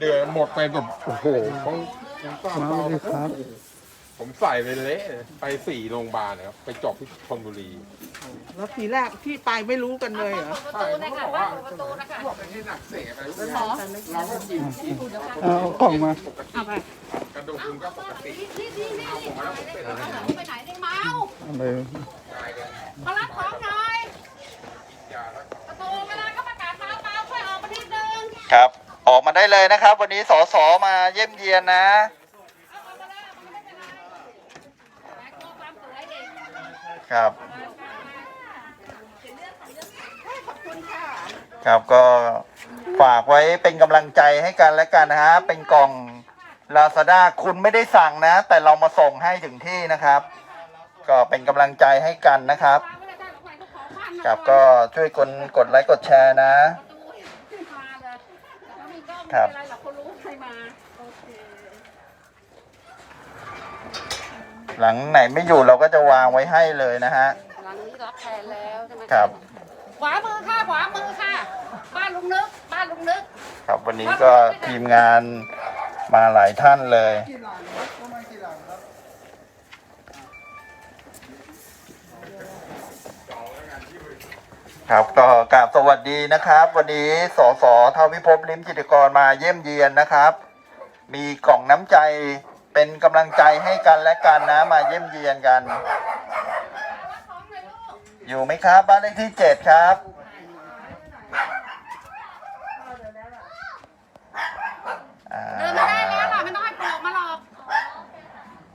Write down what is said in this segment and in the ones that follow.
เดือนหมดไปแบบโอ้โหต้องมาเลยครับ ผมใส่ไปเละไปสี่โรงพยาบาลนะครับ ไปจบที่ชลบุรีแล้วทีแรกที่ไปไม่รู้กันเลยเหรอประตูนะคะบ้านประตูนะคะ พวกเป็นที่หนักเสกอะไรพวกนี้เราก็กินกินเอากล่องมา ปกติเอาไปกระดูกคุณก็ปกตินี่นี่นี่นี่ไปไหนนี่เมาเอาไปมารับของหน่อย ยาแล้ว ประตูเวลาเขาประกาศเมาเมาช่วยออกมานิดนึงครับ ออกมาได้เลยนะครับ วันนี้สสมาเยี่ยมเยียนนะครับขอบคุณค่ะครับก็ฝากไว้เป็นกำลังใจให้กันและกันนะฮะ เป็นกล่อง Lazada คุณไม่ได้สั่งนะ แต่เรามาส่งให้ถึงที่นะครับ ก็เป็นกำลังใจให้กันนะครับวางไว้เลยค่ะของใครของของบ้านครับก็ช่วยกดกดไลค์กดแชร์นะ แล้วมีกล้องครับไม่เป็นไรหรอกคนรู้ใครมาโอเคหลังไหนไม่อยู่เราก็จะวางไว้ให้เลยนะฮะ หลังนี้รับแทนแล้วใช่ไหมครับ ขวามือค่ะขวามือค่ะ บ้านลุงนึก บ้านลุงนึก ครับวันนี้ก็ทีมงานมาหลายท่านเลย ครับก็กราบสวัสดีนะครับ วันนี้สสเทาพิภพลิมจิตรกรมาเยี่ยมเยียนนะครับ มีกล่องน้ำใจเป็นกำลังใจให้กันและกันนะมาเยี่ยมเยียนกัน อยู่ไหมครับ บ้านเลขที่เจ็ดครับอ่าเดินมาได้แล้วค่ะไม่ต้องให้ปลอกมาหรอก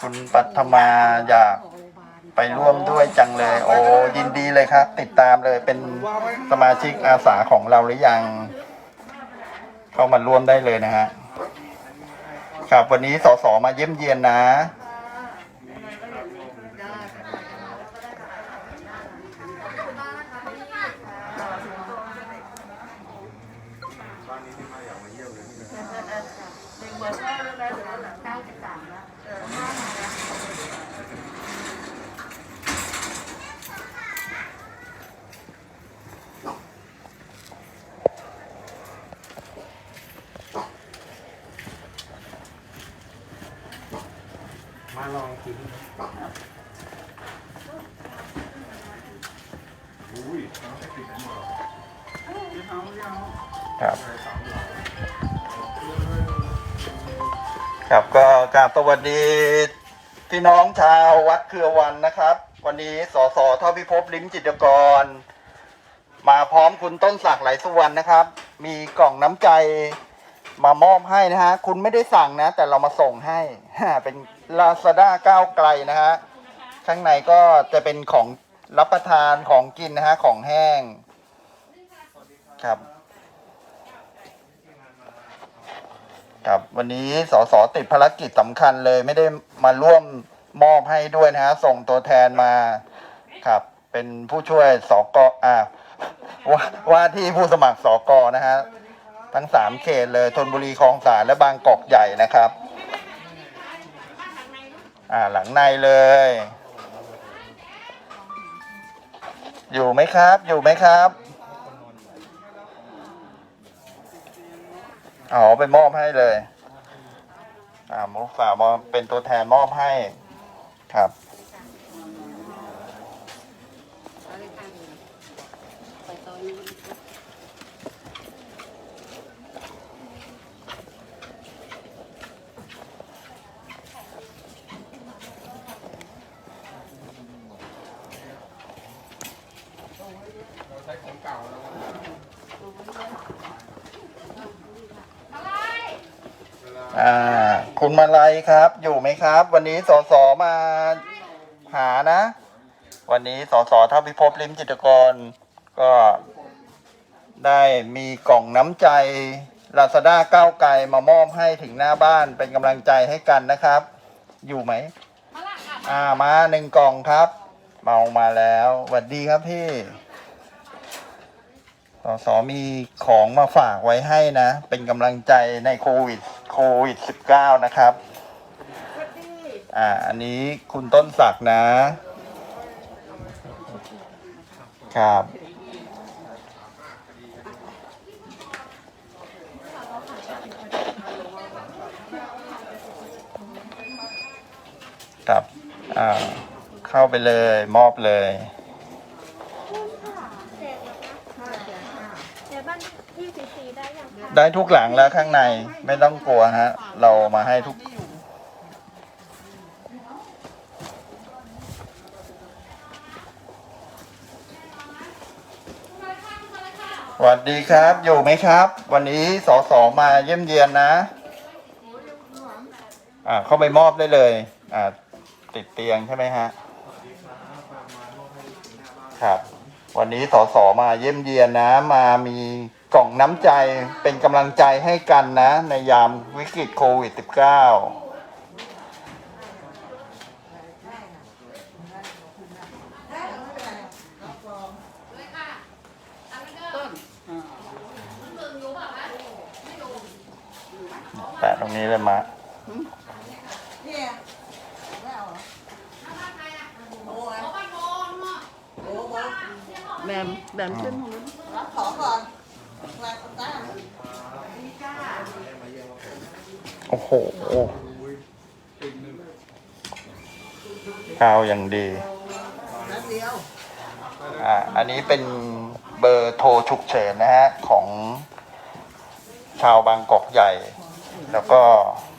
คุณปัทมาอยาก ไปร่วมด้วยจังเลย โอ้ยินดีเลยครับ ติดตามเลยเป็นสมาชิกอาสาของเราหรือยัง เข้ามาร่วมได้เลยนะฮะครับวันนี้สสมาเยี่ยมเยียนนะ ครับ ครับก็กราบสวัสดีพี่น้องชาววัดเครือวันนะครับ วันนี้สสท่าพิภพลิ้มจิตรกร มาพร้อมคุณต้นศักดิ์ไหลสุวรรณนะครับ มีกล่องน้ำใจมามอบให้นะฮะ คุณไม่ได้สั่งนะ แต่เรามาส่งให้ เป็น ลาซาด้าก้าวไกลนะฮะ ข้างในก็จะเป็นของรับประทานของกินนะฮะ ของแห้ง ครับ ครับวันนี้สสติดภารกิจสำคัญเลยไม่ได้มาร่วมมอบให้ด้วยนะฮะ ส่งตัวแทนมาครับ เป็นผู้ช่วยสกอ่าว่าว่าที่ผู้สมัครสกนะฮะ ทั้งสามเขตเลยธนบุรีคลองสานและบางกอกใหญ่นะครับ อ่าหลังในเลย อยู่ไหมครับ อยู่ไหมครับอ๋อไปมอบให้เลย อ่ามุกฝามาเป็นตัวแทนมอบให้ครับ เอาเลยค่ะไปตอนนี้ เราใช้ของเก่าแล้ว อะไร อ่า คุณมาลัยครับ อยู่ไหมครับ วันนี้สสมาหานะ วันนี้สสท่าพิภพลิมจิตรกร ก็ได้มีกล่องน้ำใจลาซาด้าก้าวไกลมามอบให้ถึงหน้าบ้านเป็นกำลังใจให้กันนะครับ อยู่ไหมมาละค่ะอ่ามาหนึ่งกล่องครับ เมามาแล้วสวัสดีครับพี่ สสมีของมาฝากไว้ให้นะ เป็นกำลังใจในโควิดโควิด 19 นะครับ อ่า อันนี้คุณต้นศักนะ ครับ ครับ อ่า เข้าไปเลยมอบเลย ได้ทุกหลังแล้วข้างในไม่ต้องกลัวฮะ เรามาให้ทุก สวัสดีครับ อยู่ไหมครับ วันนี้สอสอมาเยี่ยมเยียนนะ อ่า เข้าไปมอบได้เลย อ่า ติดเตียงใช่ไหมฮะ ครับ วันนี้สสมาเยี่ยมเยียนนะ มามี กล่องน้ำใจเป็นกำลังใจให้กันนะ ในยามวิกฤตโควิด -19 แปะตรงนี้เลยมะแบมแบมขึ้นตรงนู้น โอ้โหข้าวอย่างดี อ่า อันนี้เป็นเบอร์โทรฉุกเฉินนะฮะ ของชาวบางกอกใหญ่ แล้วก็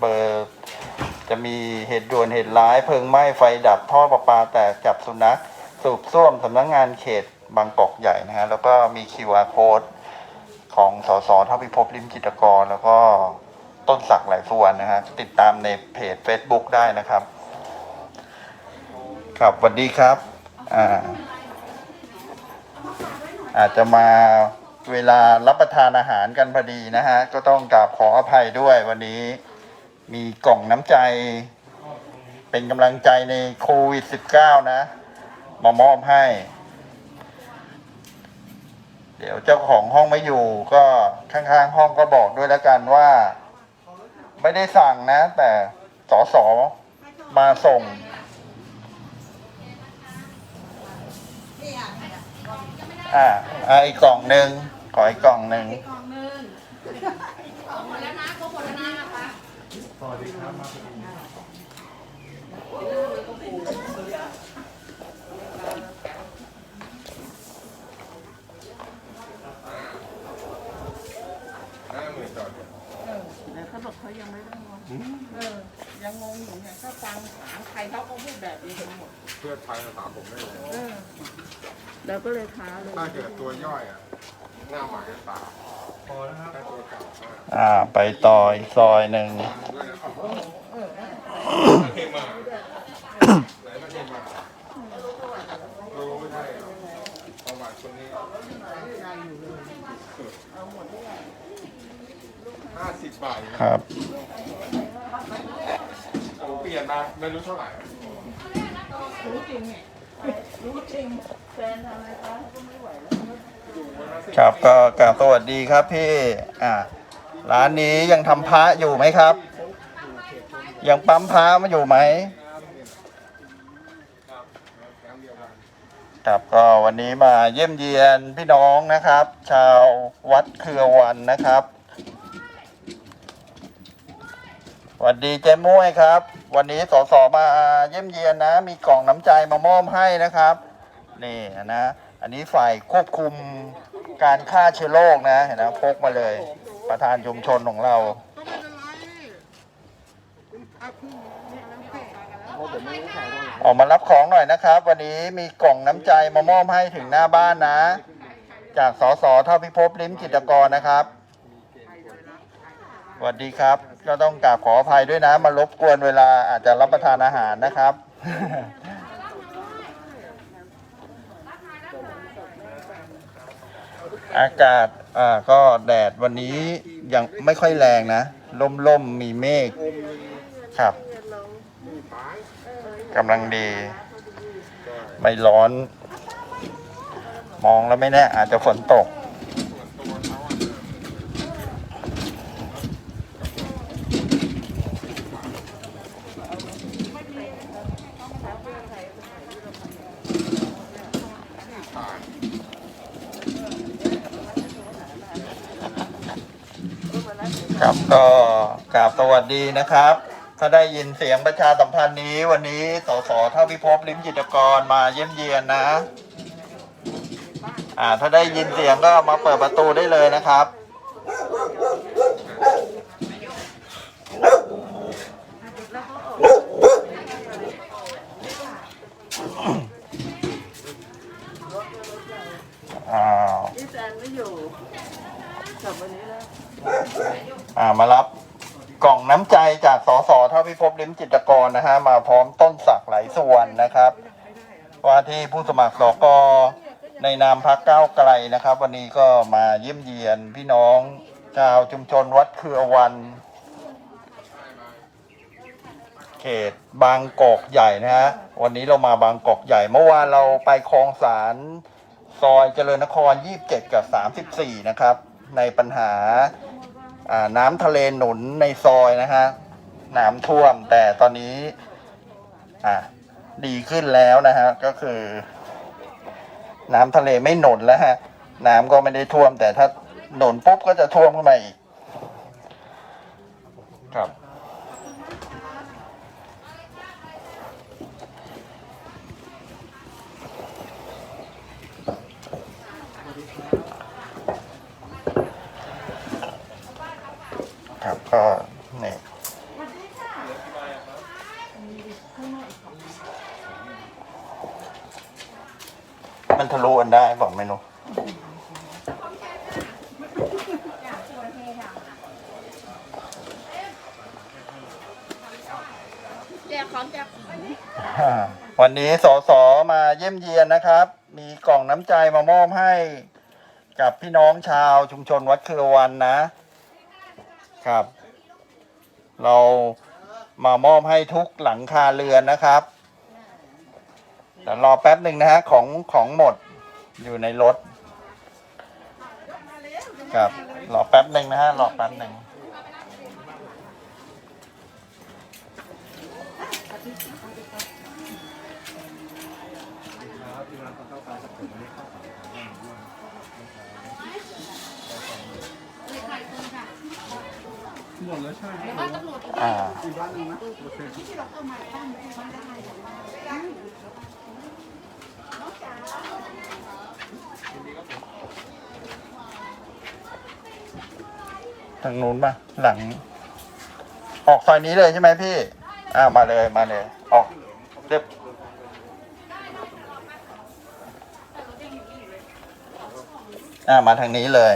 เบอร์จะมีเหตุด่วนเหตุร้ายเพลิงไหม้ไฟดับท่อประปาแตกจับสุนัข สูบซ่วมสำนักงงานเขตบางกอกใหญ่นะฮะ แล้วก็มี QR code ของสสเท่าพิภพลิมจิตกร แล้วก็ต้นสักดิ์ไหลสุวรรณนะฮะติดตามในเพจ Facebook ได้นะครับ ครับสวัสดีครับอ่าอาจจะมาเวลารับประทานอาหารกันพอดีนะฮะ ก็ต้องกราบขออภัยด้วยวันนี้มีกล่องน้ำใจ เป็นกำลังใจในโควิด -19 นะ มามอบให้ เดี๋ยวเจ้าของห้องไม่อยู่ก็ข้างๆห้องก็บอกด้วยแล้วกันว่า ไม่ได้สั่งนะ แต่สอสอมาส่งอ่าอ่าอีกกล่องหนึ่งขออีกกล่องหนึ่งกล่องหนึ่งหมดแล้วนะครบหมดแล้วนะคะห้าหมื่นต่อ แต่เขาบอกเขายังไม่ได้งงเออ ยังงงอยู่ไงถ้าฟังถามใครเขาก็พูดแบบนี้กันหม ดเพื่อไทยมาถามผมได้เลยเออแล้วก็เลยท้าเลยถ้าเกิดตัวย่อยอะหน้าหมายจะตาพอแล้วครับถ้าตัวเก่าอะอ่า ไปต่ออีกซอยหนึ่ง ด้วยนะประเทศมาไหนประเทศมารู้ไม่ได้เหรอประวัติคนนี้ห้าสิบบาทครับโอ้เปลี่ยนมาไม่รู้เท่าไหร่ รู้จริงรู้จริงแฟนทำอะไรคะก็ไม่ไหวแล้วครับก็กราบสวัสดีครับพี่อ่าร้านนี้ยังทำพระอยู่ไหมครับ ยังปั๊มพระมาอยู่ไหมครับก็วันนี้มาเยี่ยมเยียนพี่น้องนะครับ ชาววัดเครือวันนะครับ สวัสดีเจ๊ม้วยครับ วันนี้สสมาเยี่ยมเยียนนะ มีกล่องน้ำใจมามอบให้นะครับนี่นะอันนี้ฝ่ายควบคุมการฆ่าเชื้อโรคนะเห็นนะพกมาเลย ประธานชุมชนของเราออกมารับของหน่อยนะครับ วันนี้มีกล่องน้ำใจมามอบให้ถึงหน้าบ้านนะ จากสสเท่าพิภพลิ้มจิตรกรนะครับสวัสดีครับ ก็ต้องกราบขออภัยด้วยนะ มารบกวนเวลาอาจจะรับประทานอาหารนะครับ อากาศอ่าก็แดดวันนี้ยังไม่ค่อยแรงนะล่มๆมีเมฆครับกำลังดี ไม่ร้อน มองแล้วไม่แน่อาจจะฝนตก ครับก็กราบสวัสดีนะครับ ถ้าได้ยินเสียงประชาสัมพันธ์นี้ วันนี้สสเท่าพิภพลิมจิตกรมาเยี่ยมเยียนนะ อ่า ถ้าได้ยินเสียงก็มาเปิดประตูได้เลยนะครับ อ้าว พี่แซนไม่อยู่กลับวันนี้แล้ว อ่ามารับกล่องน้ำใจจากสสเท่าพิภพลิมจิตรกรนะฮะมาพร้อมต้นสักไหลสุวรรณนะครับ ว่าที่ผู้สมัครสกในนามพักก้าวไกลนะครับ วันนี้ก็มาเยี่ยมเยียนพี่น้องชาวชุมชนวัดเคือวัน เขตบางกอกใหญ่นะฮะวันนี้เรามาบางกอกใหญ่ เมื่อวานเราไปคลองสารซอยเจริญนคร 27 กับ 34 นะครับ ในปัญหา น้ำทะเลหนุนในซอยนะฮะน้ำท่วมแต่ตอนนี้ดีขึ้นแล้วนะฮะก็คือ น้ำทะเลไม่หนุนแล้วฮะน้ำก็ไม่ได้ท่วม แต่ถ้าหนุนปุ๊บก็จะท่วมขึ้นมาอีกครับ ครับก็นี่มันทะลุกันได้บอกไม่รู้แจกของแจกอ่าวันนี้สสมาเยี่ยมเยียนนะครับ มีกล่องน้ำใจมามอบให้กับพี่น้องชาวชุมชนวัดเครือวันนะครับ เรามามอบให้ทุกหลังคาเรือนนะครับแต่รอแป๊บหนึ่งนะฮะของของหมดอยู่ในรถครับรอแป๊บหนึ่งนะฮะรอแป๊บหนึ่ง หมดแล้วใช่ไหมเดี๋ยวว่าตำรวจอ่าอีกบ้านหนึงนะโอเคที่เราเข้ามาบ้านบ้านได้ทางนู้นป่ะ หลัง ออกซอยนี้เลยใช่ไหมพี่ อ่ามาเลยมาเลย ออกเรียบอ่ามาทางนี้เลย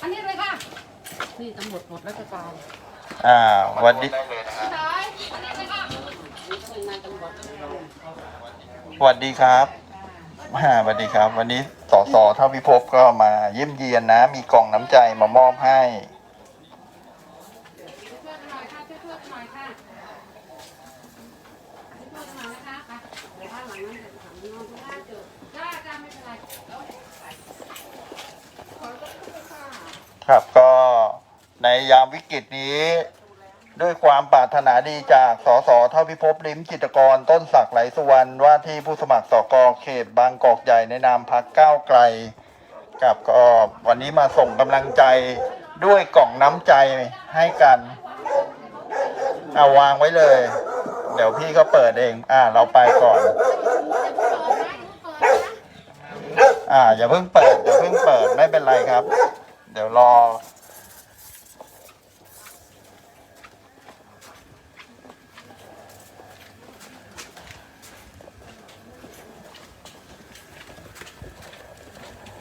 อันนี้เลยค่ะ นี่ตำรวจหมดราชการอ่าสวัสดีสายอันนี้เลยค่ะหน่วยงานตำรวจสวัสดีครับอ่าสวัสดีครับ วันนี้สสเท่าพิภพก็มาเยี่ยมเยียนนะ มีกล่องน้ำใจมามอบให้ช่วยกันหน่อยค่ะช่วยช่วยกันหน่อยค่ะช่วยกันหน่อยนะคะไปเดี๋ยวบ้านหลังนั้นเดี๋ยวถามน้องที่บ้านเจอได้จ้าไม่เป็นไรครับก็ ในยามวิกฤตนี้ ด้วยความปรารถนาดีจากสสเท่าพิภพลิมจิตกรต้นศักดิ์ไหลสุวรรณว่าที่ผู้สมัครสกเขตบางกอกใหญ่ในนามพักก้าวไกลกับก็วันนี้มาส่งกำลังใจด้วยกล่องน้ำใจให้กันเอาวางไว้เลย เดี๋ยวพี่ก็เปิดเอง อ่า เราไปก่อน อ่า อย่าเพิ่งเปิด อย่าเพิ่งเปิด ไม่เป็นไรครับ เดี๋ยวรอ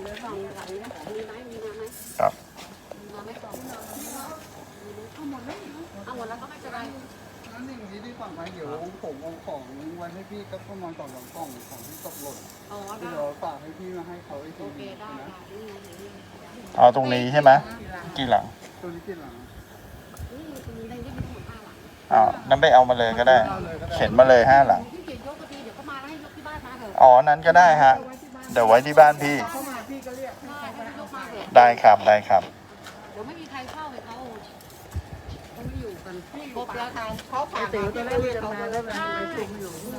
เดี๋ยวสองหลังนี้มีไหมมีมาไหม ครับ มาไม่สองเอาหมดเลยเอาหมดแล้วก็ไม่เป็นไร งั้นอย่างนี้ดีกว่าไห มเดี๋ยวผมเอาของไว้ให้พี่ก็ประมาณสองสามกล่องของที่ตกหล่นอ๋อได้เดี๋ยวฝากให้พี่มาให้เขาอีกโอทีเคนึงได้นะได้นี่ไงนี่ไงเอาตรงนี้ใช่ไหมกี่หลังตัวนี้กี่หลังนี่คือในที่มีทั้งหมดห้าหลังอ้าวนั่นไปเอามาเลยก็ได้ เข็นมาเลยห้าหลังที่เกียรยกก็ดีเดี๋ยวก็มาแล้วให้ยกที่บ้านมาเถอะอ๋อ นั้นก็ได้ฮะ เดี๋ยวไว้ที่บ้านพี่ เข้ามาพี่ก็เรียกใช่ให้ยกมาเถอะได้ครับได้ครับ เดี๋ยวไม่มีใครเข้าเลยเขาเขาไม่อยู่กันครบ แล้วทางเขาฝากเดี๋ยวจะได้เรียกมาแล้วมันประชุมอยู่ที่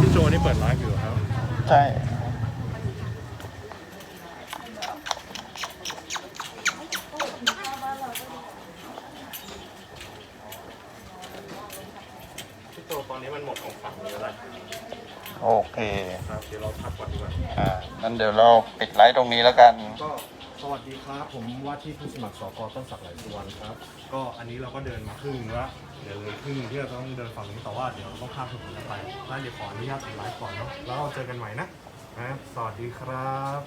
พี่โจนี่เปิดไลฟ์อยู่ครับ ใช่ พี่โจตอนนี้มันหมดของฝั่งนี้แล้วแหละ โอเคครับเดี๋ยวเราพักก่อนดีกว่าอ่างั้นเดี๋ยวเราปิดไลฟ์ตรงนี้แล้วกัน ก็สวัสดีครับ ผมว่าที่ผู้สมัครสกต้นสักดิ์ไหลสุวรรณครับ ก็อันนี้เราก็เดินมาครึ่งนึงแล้วเดี๋ยวเลยครึ่งนึงที่เราต้องเดินฝั่งนี้แต่ว่าเดี๋ยวเราต้องข้ามถนนกันไปแล้วเดี๋ยวขออนุญาตปิดไลฟ์ก่อนเนาะแล้วเราเจอกันใหม่นะนะสวัสดีครับ